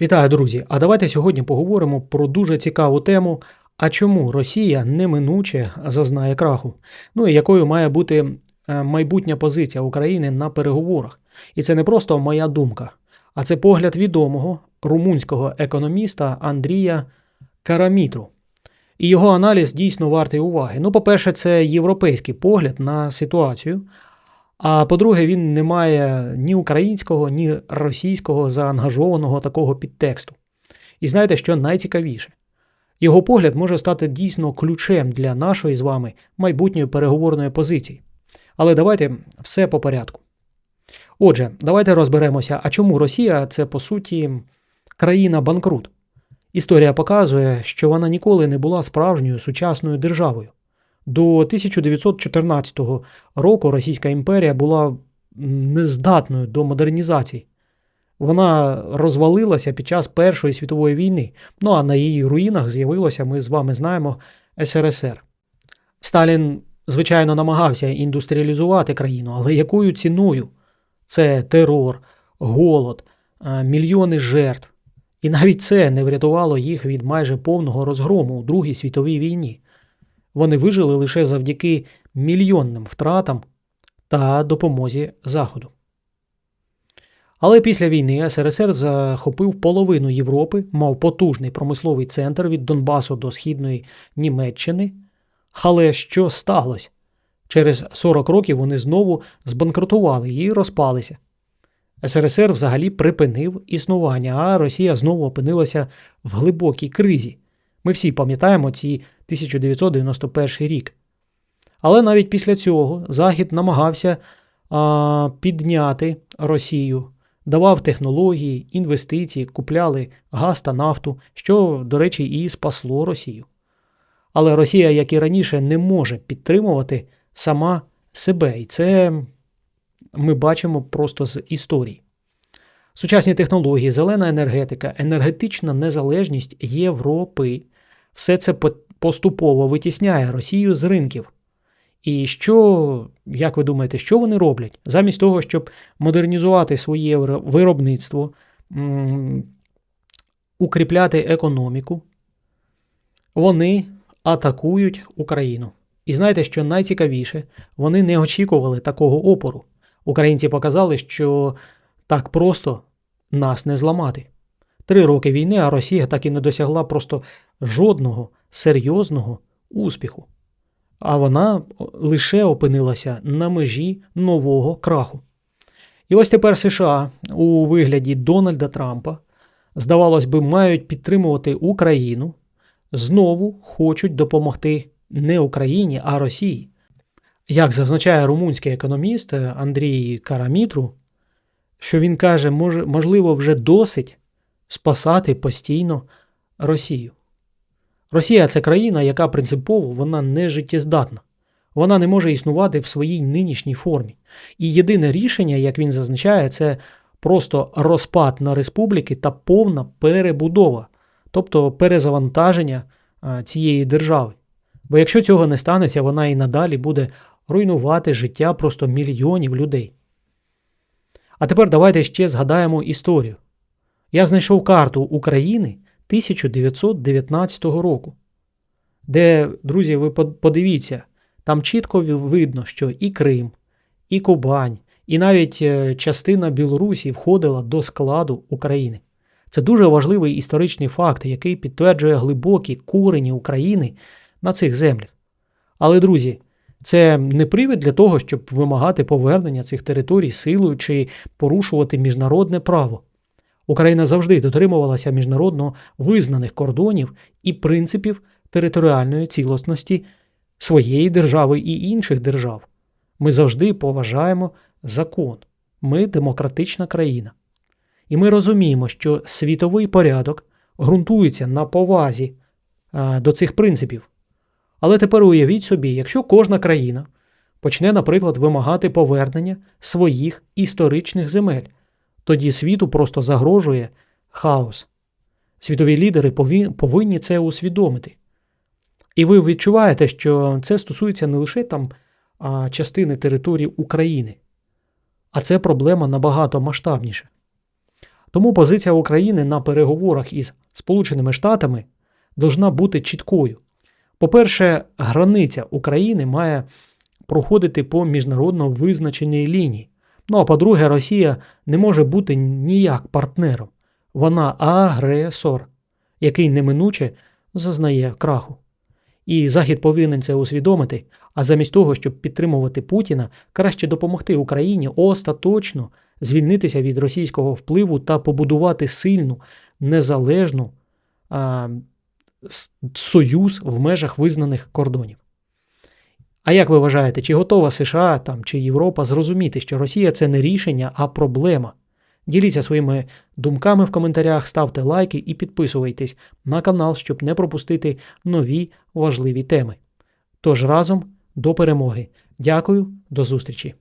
Вітаю, друзі! А давайте сьогодні поговоримо про дуже цікаву тему. А чому Росія неминуче зазнає краху? Ну і якою має бути е, майбутня позиція України на переговорах? І це не просто моя думка, а це погляд відомого румунського економіста Андрія Карамітру. І його аналіз дійсно вартий уваги. Ну, по-перше, це європейський погляд на ситуацію. А по-друге, він не має ні українського, ні російського заангажованого такого підтексту. І знаєте, що найцікавіше? Його погляд може стати дійсно ключем для нашої з вами майбутньої переговорної позиції. Але давайте все по порядку. Отже, давайте розберемося, а чому Росія це по суті країна-банкрут. Історія показує, що вона ніколи не була справжньою сучасною державою. До 1914 року Російська імперія була нездатною до модернізації. Вона розвалилася під час Першої світової війни, ну а на її руїнах з'явилося, ми з вами знаємо, СРСР. Сталін, звичайно, намагався індустріалізувати країну, але якою ціною? Це терор, голод, мільйони жертв. І навіть це не врятувало їх від майже повного розгрому у Другій світовій війні. Вони вижили лише завдяки мільйонним втратам та допомозі Заходу. Але після війни СРСР захопив половину Європи, мав потужний промисловий центр від Донбасу до Східної Німеччини. Але що сталося? Через 40 років вони знову збанкрутували і розпалися. СРСР взагалі припинив існування, а Росія знову опинилася в глибокій кризі. Ми всі пам'ятаємо ці 1991 рік. Але навіть після цього Захід намагався а, підняти Росію, давав технології, інвестиції, купляли газ та нафту, що, до речі, і спасло Росію. Але Росія, як і раніше, не може підтримувати сама себе, і це ми бачимо просто з історії. Сучасні технології, зелена енергетика, енергетична незалежність Європи все це поступово витісняє Росію з ринків. І що, як ви думаєте, що вони роблять? Замість того, щоб модернізувати своє виробництво, укріпляти економіку, вони атакують Україну. І знаєте, що найцікавіше, вони не очікували такого опору. Українці показали, що так просто нас не зламати. Три роки війни, а Росія так і не досягла просто жодного серйозного успіху. А вона лише опинилася на межі нового краху. І ось тепер США у вигляді Дональда Трампа, здавалось би, мають підтримувати Україну, знову хочуть допомогти не Україні, а Росії. Як зазначає румунський економіст Андрій Карамітру, що він каже, можливо, вже досить спасати постійно Росію. Росія це країна, яка принципово вона не життєздатна. Вона не може існувати в своїй нинішній формі. І єдине рішення, як він зазначає, це просто розпад на республіки та повна перебудова, тобто перезавантаження цієї держави. Бо якщо цього не станеться, вона і надалі буде руйнувати життя просто мільйонів людей. А тепер давайте ще згадаємо історію. Я знайшов карту України 1919 року, де, друзі, ви подивіться, там чітко видно, що і Крим, і Кубань, і навіть е, частина Білорусі входила до складу України. Це дуже важливий історичний факт, який підтверджує глибокі корені України на цих землях. Але, друзі, це не привід для того, щоб вимагати повернення цих територій силою чи порушувати міжнародне право. Україна завжди дотримувалася міжнародно визнаних кордонів і принципів територіальної цілісності своєї держави і інших держав. Ми завжди поважаємо закон. Ми демократична країна. І ми розуміємо, що світовий порядок ґрунтується на повазі а, до цих принципів. Але тепер уявіть собі, якщо кожна країна почне, наприклад, вимагати повернення своїх історичних земель, тоді світу просто загрожує хаос. Світові лідери повинні це усвідомити. І ви відчуваєте, що це стосується не лише там а, частини території України, а це проблема набагато масштабніша. Тому позиція України на переговорах із Сполученими Штатами должна бути чіткою. По-перше, границя України має проходити по міжнародно визначеній лінії. Ну а по-друге, Росія не може бути ніяк партнером. Вона агресор, який неминуче зазнає краху. І Захід повинен це усвідомити, а замість того, щоб підтримувати Путіна, краще допомогти Україні остаточно звільнитися від російського впливу та побудувати сильну, незалежну а, союз в межах визнаних кордонів. А як ви вважаєте, чи готова США там, чи Європа зрозуміти, що Росія це не рішення, а проблема? Діліться своїми думками в коментарях, ставте лайки і підписуйтесь на канал, щоб не пропустити нові важливі теми. Тож разом до перемоги. Дякую, до зустрічі!